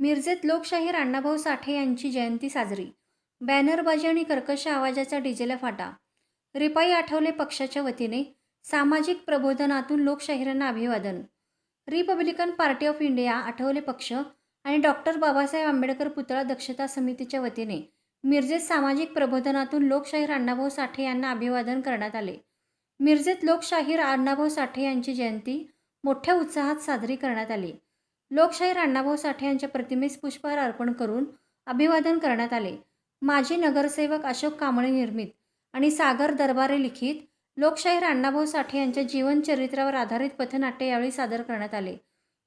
मिरजेत लोकशाहीर अण्णाभाऊ साठे यांची जयंती साजरी. बॅनरबाजी आणि कर्कश आवाजाचा डीजेला फाटा. रिपाई आठवले पक्षाच्या वतीने. सामाजिक प्रबोधनातून लोकशाहीरांना अभिवादन. Republican party of India Athawale पक्ष आणि डॉक्टर बाबासाहेब आंबेडकर पुतळा दक्षता समितीच्या वतीने. मिरजेत सामाजिक प्रबोधनातून लोकशाहीर अण्णाभाऊ साठे यांना अभिवादन करण्यात आले. मिरजेत लोकशाहीर अण्णाभाऊ साठे यांची जयंती मोठ्या उत्साहात साजरी करण्यात आली. लोकशाहीर अण्णाभाऊ साठे यांच्या प्रतिमेस पुष्पहार अर्पण करून अभिवादन करण्यात आले. माजी नगरसेवक अशोक कांबळे निर्मित आणि सागर दरबारे लिखित लोकशाहीर अण्णाभाऊ साठे यांच्या जीवनचरित्रावर आधारित पथनाट्य यावेळी सादर करण्यात आले.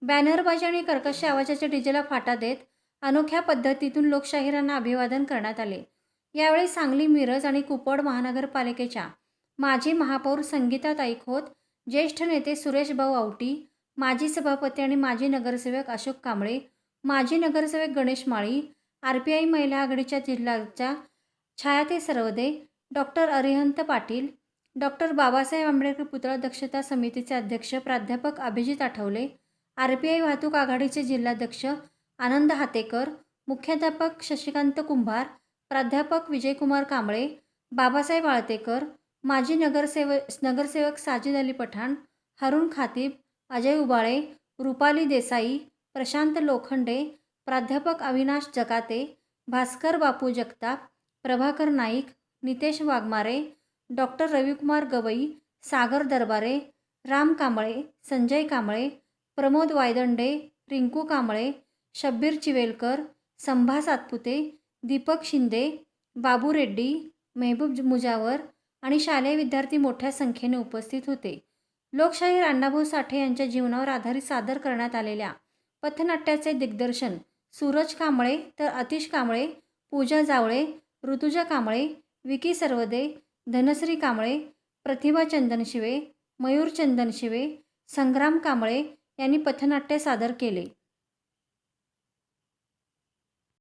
बॅनरबाजी आणि कर्कश आवाजाच्या डीजेला फाटा देत अनोख्या पद्धतीतून लोकशाहीरांना अभिवादन करण्यात आले. यावेळी सांगली मिरज आणि कुपवाड महानगरपालिकेच्या माजी महापौर संगीता ताईखोत ज्येष्ठ नेते सुरेश भाऊ आवटी माजी सभापती आणि माजी नगरसेवक अशोक कांबळे माजी नगरसेवक Ganesh Mali R P I महिला आघाडीच्या जिल्ह्याच्या छायाते सरवदे डॉक्टर अरिहंत पाटील डॉक्टर बाबासाहेब आंबेडकर पुतळा दक्षता समितीचे अध्यक्ष प्राध्यापक Abhijit Athawale R P I वाहतूक आघाडीचे जिल्हाध्यक्ष आनंद हातेकर मुख्याध्यापक शशिकांत कुंभार प्राध्यापक विजयकुमार कांबळे बाबासाहेब आळतेकर माजी नगरसेव नगरसेवक साजिद अली पठाण हरुण खातीब अजय उबाळे रुपाली देसाई प्रशांत लोखंडे प्राध्यापक अविनाश जकाते भास्कर बापू जगताप प्रभाकर नाईक नितेश वाघमारे डॉक्टर रविकुमार गवई सागर दरबारे राम कांबळे संजय कांबळे प्रमोद वायदंडे रिंकू कांबळे शब्बीर चिवेलकर संभा सातपुते दीपक शिंदे बाबू रेड्डी मेहबूब मुजावर आणि शालेय विद्यार्थी मोठ्या संख्येने उपस्थित होते. लोकशाहीर अण्णाभाऊ साठे यांच्या जीवनावर आधारित सादर करण्यात आलेल्या पथनाट्याचे दिग्दर्शन सूरज कांबळे तर अतिश कांबळे पूजा जावळे ऋतुजा कांबळे विकी सर्वदे धनश्री कांबळे प्रतिभा चंदन शिवे मयूर चंदनशिवे संग्राम कांबळे यांनी पथनाट्य सादर केले.